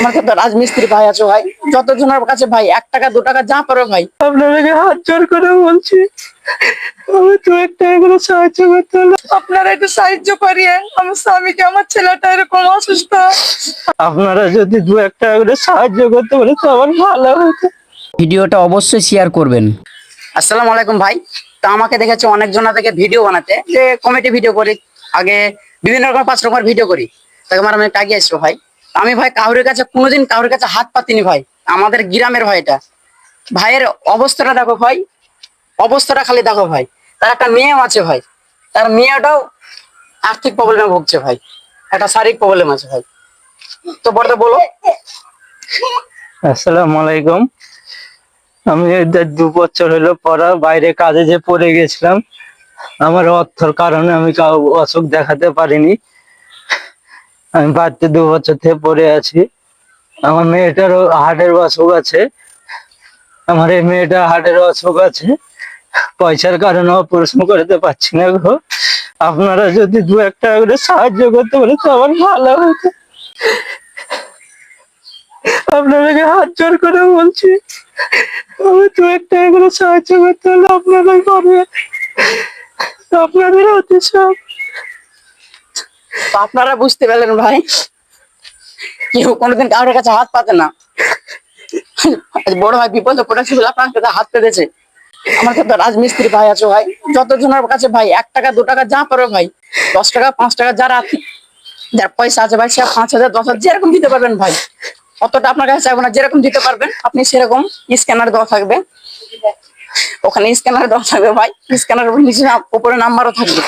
আমার তো রাজমিস্ত্রি ভাই আছে ভাই। যতজনের কাছে ভাই এক টাকা দু টাকা যা পারো ভাই। আপনাদেরকে হাত জোর করে বলছি আমি তো একটা এগুলো সাহায্য করতে হলো। আপনারা একটু সাহায্য করিয়ে আমার স্বামীকে আমার ছেলেটা এরকম অসুস্থ। আপনারা যদি দু একটা করে সাহায্য করতে বলে তো আমার ভালো হতো। ভিডিওটা অবশ্যই শেয়ার করবেন। আসসালামু আলাইকুম ভাই। তা আমাকে দেখেছে অনেকজনা থেকে ভিডিও বানাতে। যে কমেডি ভিডিও করি আগে বিভিন্ন রকম পাঁচ রকমের ভিডিও করি। তাকে আমার আমি টাগিয়ে আসব ভাই। আমি ভাই কাউরের কাছে, কোনোদিন কাউরের কাছে হাত পাতিনি ভাই। আমাদের গ্রামের ভাই এটা। ভাইয়ের অবস্থাটা দেখো ভাই, অবস্থাটা খালি দেখো ভাই। তার একটা মেয়েও আছে ভাই। তার মেয়েটাও আর্থিক প্রবলেমে ভুগছে ভাই। একটা শারীরিক প্রবলেম আছে ভাই। তো বড়দা বলো। আসসালামু আলাইকুম। আমি দু বছর হলো পড়া, বাইরে কাজে যে পড়ে গেছিলাম, আমার অর্থর কারণে আমি কাউ অসুখ দেখাতে পারিনি। আমি বাড়িতে দু বছর থেকে পড়ে আছি। আমার মেয়েটারও হার্টের অসুখ আছে। আমার এই মেয়েটা হার্টের অসুখ আছে। পয়সার কারণে অপারেশন করতে পারছি না গো। আপনারা যদি দু একটা করে সাহায্য করতে বলে তো আমার ভালো হতো। আপনাদেরকে হাত জোর করে বলছি, আমি তো একটা করে সাহায্য করতে হলে আপনারাই পারবেন। আপনাদের হাতে সব। আপনারা বুঝতে পারলেন ভাই, কেউ কোনোদিন কারোর কাছে হাত পাতে না। বড় ভাই বিপদে পড়েছে আপনার কাছে হাত পেতেছে। আমার তো রাজমিস্ত্রি ভাই আছে ভাই। যতজনের কাছে ভাই, এক টাকা, দু টাকা যা পারো ভাই। দশ টাকা, পাঁচ টাকা যারা যার পয়সা আছে ভাই, সে পাঁচ হাজার, দশ হাজার যেরকম দিতে পারবেন ভাই। অতটা আপনার কাছে চাইব না, যেরকম দিতে পারবেন। আপনি সেরকম স্ক্যানার দেওয়া থাকবে। ওখানে স্ক্যানার দেওয়া থাকবে ভাই। স্ক্যানার নিচে উপরে নাম্বারও থাকবে।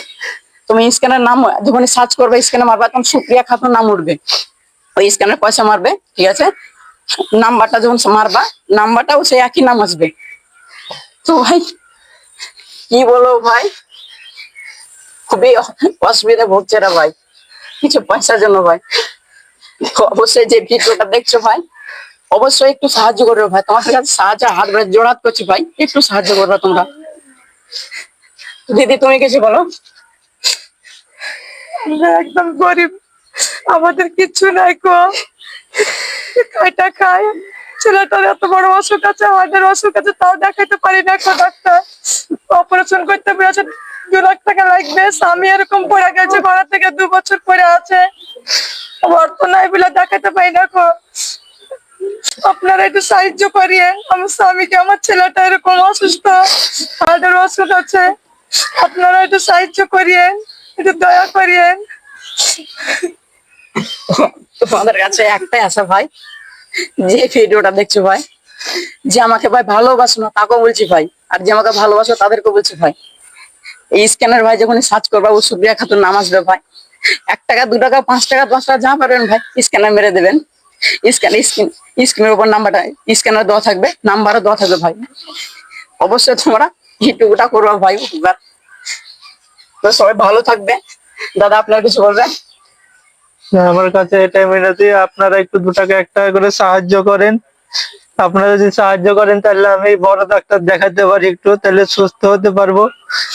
তুমি স্ক্যানের নাম যখন সার্চ করবে স্ক্যানে মারবে, তখন সুপ্রিয়া খাতুন নাম উঠবে। ওই স্ক্যানের পয়সা মারবে, ঠিক আছে? নাম্বারটা যখন মারবা, নাম্বারটাও সেই একই নাম আসবে। তো ভাই, কি বলো ভাই? খুবই অসুবিধা ভুগছে এরা ভাই। কিছু পয়সার জন্য ভাই। অবশ্যই যে ভিডিওটা দেখছ ভাই, অবশ্যই একটু সাহায্য করবে ভাই। তোমার কাছে সাহায্য, হাত ধরে জোড়াত করছি ভাই। একটু সাহায্য করবে তোমরা। দিদি, তুমি কিছু বলো? আমরা একদম গরিব। আমাদের কিচ্ছু নাই কো কয়টা খায়। ছেলেটার এত বড় অসুখ আছে হার্টের অসুখ আছে, তাও দেখাইতে পারি না এখন ডাক্তার। অপারেশন করতে পেরেছে দু লাখ টাকা লাগবে। স্বামী এরকম পড়ে গেছে ঘর থেকে দু বছর পরে আছে। অর্থ নাই বলে দেখাতে পারি না কো আপনারা একটু সাহায্য করিয়ে, আমার স্বামীকে, আমার ছেলেটা এরকম অসুস্থ হার্টের অসুখ আছে, আপনারা একটু সাহায্য করিয়েন দয়া করিয়েন। তোমাদের কাছে একটাই ভাই, যে ভিডিওটা দেখছ ভাই, যে আমাকে ভাই ভালোবাসো না, তাকেও বলছি ভাই, আর যে আমাকে ভালোবাসো তাদেরকে বলছি ভাই। এই স্ক্যানার ভাই যখন সার্চ করবা, ও সুপ্রিয়া খাতুন নাম আসবে ভাই। এক টাকা, দু টাকা, পাঁচ টাকা, দশ টাকা, যা পারবেন ভাই স্ক্যানার মেরে দেবেন। স্ক্যান স্ক্রিন স্ক্রিনের উপর নাম্বারটা স্ক্যানার দেওয়া থাকবে নাম্বারও দেওয়া থাকবে ভাই। অবশ্যই তোমরা ইউটিউবটা করবা ভাই সবাই ভালো থাকবে। দাদা আপনার কিছু বলবেন? আমার কাছে এটাই মিনতি আপনারা একটু দু টাকা এক টাকা করে সাহায্য করেন। আপনারা যদি সাহায্য করেন তাহলে আমি বড় ডাক্তার দেখাতে পারি একটু তাহলে সুস্থ হতে পারব।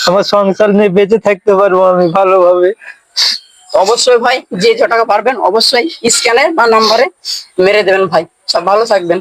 আমার সংসার নিয়ে বেঁচে থাকতে পারব আমি ভালোভাবে। অবশ্যই ভাই যে ছ টাকা পারবেন অবশ্যই স্ক্যানে বা নাম্বারে মেরে দেবেন ভাই। সব ভালো থাকবেন।